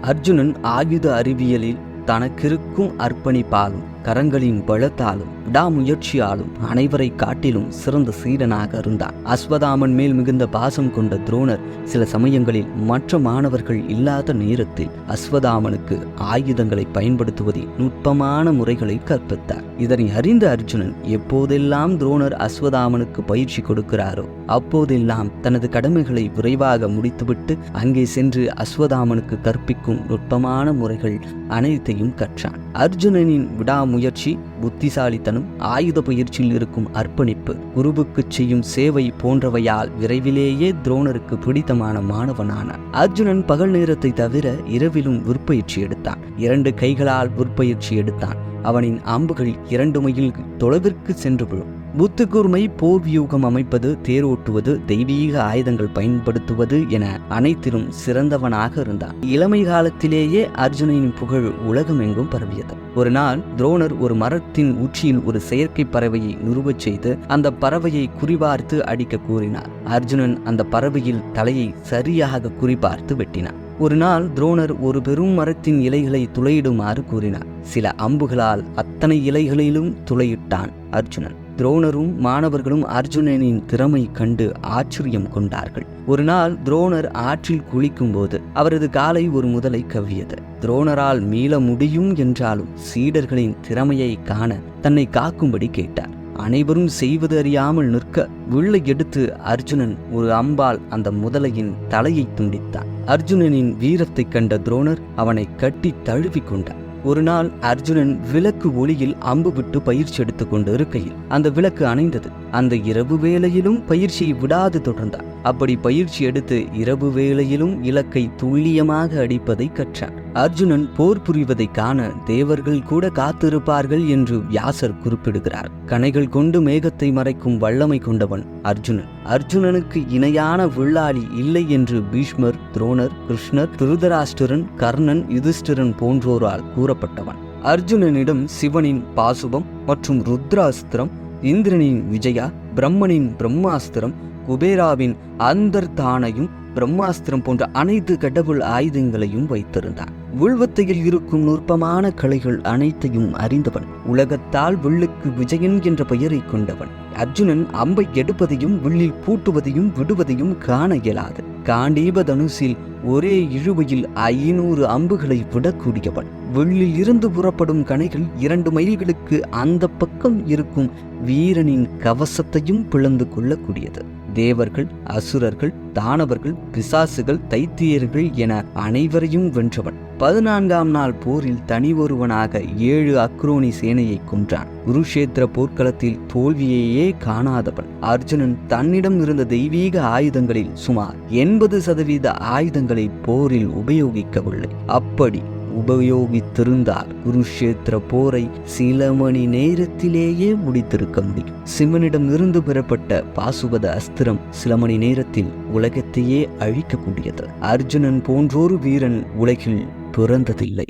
அர்ஜுனன் ஆயுத அறிவியலில் தனக்கிருக்கும் அர்ப்பணிப்பாகும். கரங்களின் பலத்தாலும் விடாமுயற்சியாலும் அனைவரை காட்டிலும் சிறந்த சீடனாக இருந்தான். அஸ்வதாமன் மேல் மிகுந்த பாசம் கொண்ட துரோணர் சில சமயங்களில் மற்ற மாணவர்கள் இல்லாத நேரத்தில் அஸ்வதாமனுக்கு ஆயுதங்களை பயன்படுத்துவதில் நுட்பமான முறைகளை கற்பித்தார். இதனை அறிந்த அர்ஜுனன் எப்போதெல்லாம் துரோணர் அஸ்வதாமனுக்கு பயிற்சி கொடுக்கிறாரோ அப்போதெல்லாம் தனது கடமைகளை விரைவாக முடித்துவிட்டு அங்கே சென்று அஸ்வதாமனுக்கு கற்பிக்கும் நுட்பமான முறைகள் அனைத்தையும் கற்றான். அர்ஜுனனின் விடாமுயற்சி புத்திசாலித்தனம் ஆயுத பயிற்சியில் இருக்கும் அர்ப்பணிப்பு குருவுக்கு செய்யும் சேவை போன்றவையால் விரைவிலேயே துரோணருக்கு பிடித்தமான மாணவனானான் அர்ஜுனன் பகல் நேரத்தை தவிர இரவிலும் விற்பயிற்சி எடுத்தான். இரண்டு கைகளால் விற்பயிற்சி எடுத்தான். அவனின் அம்புகள் இரண்டு மைல் தொலைவிற்கு சென்று விழும். புத்து கூர்மை போர் வியூகம் அமைப்பது தேரோட்டுவது தெய்வீக ஆயுதங்கள் பயன்படுத்துவது என அனைத்திலும் சிறந்தவனாக இருந்தான். இளமை காலத்திலேயே அர்ஜுனனின் புகழ் உலகமெங்கும் பரவியது. ஒரு நாள் துரோணர் ஒரு மரத்தின் உச்சியில் ஒரு செயற்கை பறவையை நிறுவச் செய்து அந்த பறவையை குறிபார்த்து அடிக்க கூறினார். அர்ஜுனன் அந்த பறவையில் தலையை சரியாக குறிபார்த்து வெட்டினான். ஒரு நாள் துரோணர் ஒரு பெரும் மரத்தின் இலைகளை துளையிடுமாறு கூறினார். சில அம்புகளால் அத்தனை இலைகளிலும் துளையிட்டான் அர்ஜுனன். துரோணரும் மாணவர்களும் அர்ஜுனனின் திறமை கண்டு ஆச்சரியம் கொண்டார்கள். ஒரு நாள் துரோணர் ஆற்றில் குளிக்கும் போது அவரது காலை ஒரு முதலை கவ்வியது. துரோணரால் மீள முடியும் என்றாலும் சீடர்களின் திறமையை காண தன்னை காக்கும்படி கேட்டார். அனைவரும் செய்வது அறியாமல் நிற்க வில்லை எடுத்து அர்ஜுனன் ஒரு அம்பால் அந்த முதலையின் தலையை துண்டித்தான். அர்ஜுனனின் வீரத்தைக் கண்ட துரோணர் அவனை கட்டி தழுவிக் கொண்டார். ஒரு நாள் அர்ஜுனன் விளக்கு ஒளியில் அம்பு விட்டு பயிற்சி எடுத்துக் கொண்டு இருக்கையில் அந்த விளக்கு அணைந்தது. அந்த இரவு வேளையிலும் பயிற்சியை விடாது தொடர்ந்தார் அப்படி பயிற்சி எடுத்து இரவு வேளையிலும் இலக்கை துல்லியமாக அடிப்பதை கற்றான் அர்ஜுனன் போர் புரிவதை காண தேவர்கள் கூட காத்திருப்பார்கள் என்று வியாசர் குறிப்பிடுகிறார். கனைகள் கொண்டு மேகத்தை மறைக்கும் வல்லமை கொண்டவன் அர்ஜுனன். அர்ஜுனனுக்கு இணையான வில்லாளி இல்லை என்று பீஷ்மர் துரோணர் கிருஷ்ணர் திருதராஷ்டிரன் கர்ணன் யுதிஷ்டிரன் போன்றோரால் கூறப்பட்டவன். அர்ஜுனனிடம் சிவனின் பாசுபம் மற்றும் ருத்ராஸ்திரம் இந்திரனின் விஜயா பிரம்மனின் பிரம்மாஸ்திரம் குபேராவின் அந்தர்தானையும் பிரம்மாஸ்திரம் போன்ற அனைத்து கடவுள் ஆயுதங்களையும் வைத்திருந்தான். உள்வத்தையில் இருக்கும் நுட்பமான கலைகள் அனைத்தையும் அறிந்தவன் உலகத்தால் வில்லுக்கு விஜயன் என்ற பெயரை கொண்டவன். அர்ஜுனன் அம்பை எடுப்பதையும் வில்லில் பூட்டுவதையும் விடுவதையும் காண இயலாது. காண்டீப தனுசில் ஒரே இழுவையில் ஐநூறு அம்புகளை விடக்கூடியவன். வெள்ளில் இருந்து புறப்படும் கணைகள் இரண்டு மைல்களுக்கு அந்த பக்கம் இருக்கும் வீரனின் கவசத்தையும் பிளந்து கொள்ளக்கூடியது. தேவர்கள் அசுரர்கள் தானவர்கள் பிசாசுகள் தைத்தியர்கள் என அனைவரையும் வென்றவன். பதினான்காம் நாள் போரில் தனி ஒருவனாக ஏழு அக்ரோனி சேனையை கொன்றான். குருஷேத்திர போர்க்களத்தில் தோல்வியையே காணாதவன். அர்ஜுனன் தன்னிடம் இருந்த தெய்வீக ஆயுதங்களில் சுமார் எண்பது சதவீத ஆயுதங்களை போரில் உபயோகிக்கவில்லை. அப்படி உபயோகித்திருந்தால் குருஷேத்திர போரை சில மணி நேரத்திலேயே முடித்திருக்க முடியும். சிவனிடம் இருந்து பெறப்பட்ட பாசுபத அஸ்திரம் சில மணி நேரத்தில் உலகத்தையே அழிக்கக்கூடியது. அர்ஜுனன் போன்றொரு வீரன் உலகில் பிறந்ததில்லை.